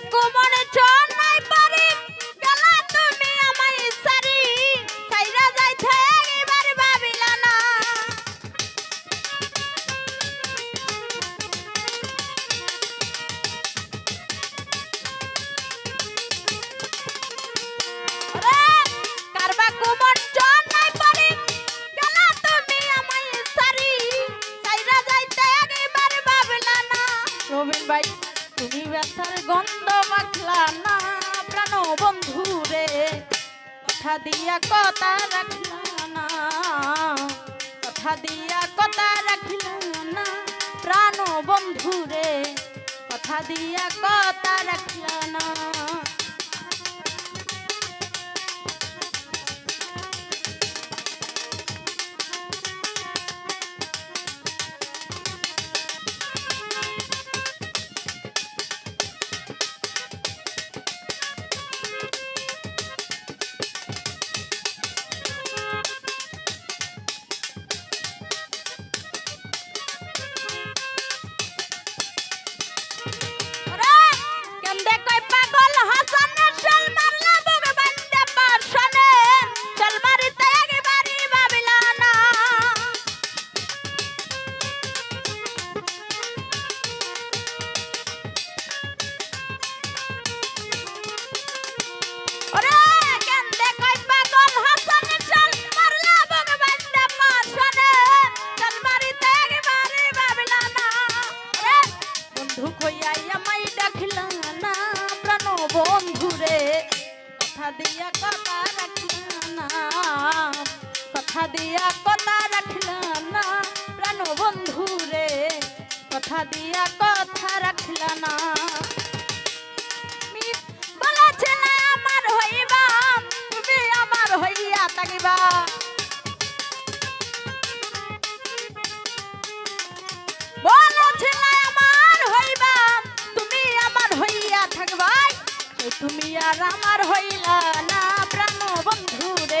কারবা কোমর কথা দিয়া কথা রাখিল না। কথা দিয়া কথা রাখিল না। প্রাণ বন্ধু রে কথা দিয়া কথা রাখিল না। দিয়া কথা রাখল না, প্রাণ বন্ধু রে। কথা দিয়া কথা রাখল না। তুমি হইয়া থাকিবা। তুমি আর আমার হইলা না, প্রাণ বন্ধু রে।